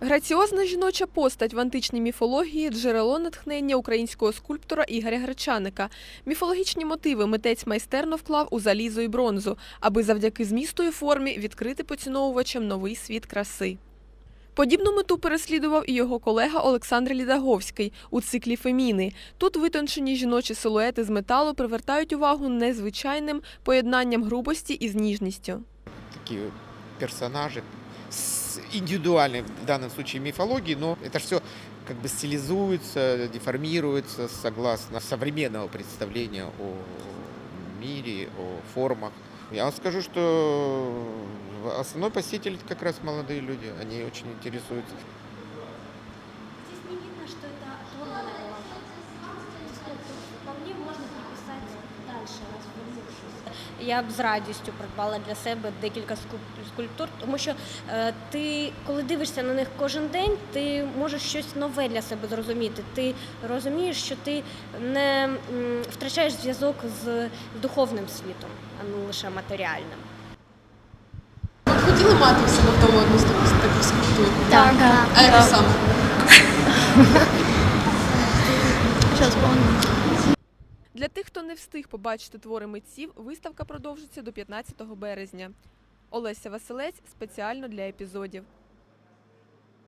Граціозна жіноча постать в античній міфології джерело натхнення українського скульптора Ігоря Гречаника. Міфологічні мотиви митець майстерно вклав у залізо і бронзу, аби завдяки змісту і формі відкрити поціновувачам новий світ краси. Подібну мету переслідував і його колега Олександр Лідаговський у циклі Феміни. Тут витончені жіночі силуети з металу привертають увагу незвичайним поєднанням грубості із ніжністю. такие персонажи с индивидуальной в данном случае мифологии, но это все как бы стилизуется, деформируется согласно современного представления о мире, о формах. Я вам скажу, что основной посетитель как раз молодые люди, они очень интересуются. Я б з радістю придбала для себе декілька скульп- скульптур, тому що е, ти, коли дивишся на них кожен день, ти можеш щось нове для себе зрозуміти. Ти розумієш, що ти не м, втрачаєш зв'язок з духовним світом, а не лише матеріальним. Хотіли мати в себе вдома одну з таких таких скульптур? Так, А яку саме? Для тих, хто не встиг побачити твори митців, виставка продовжиться до 15 березня. Олеся Василець спеціально для епізодів.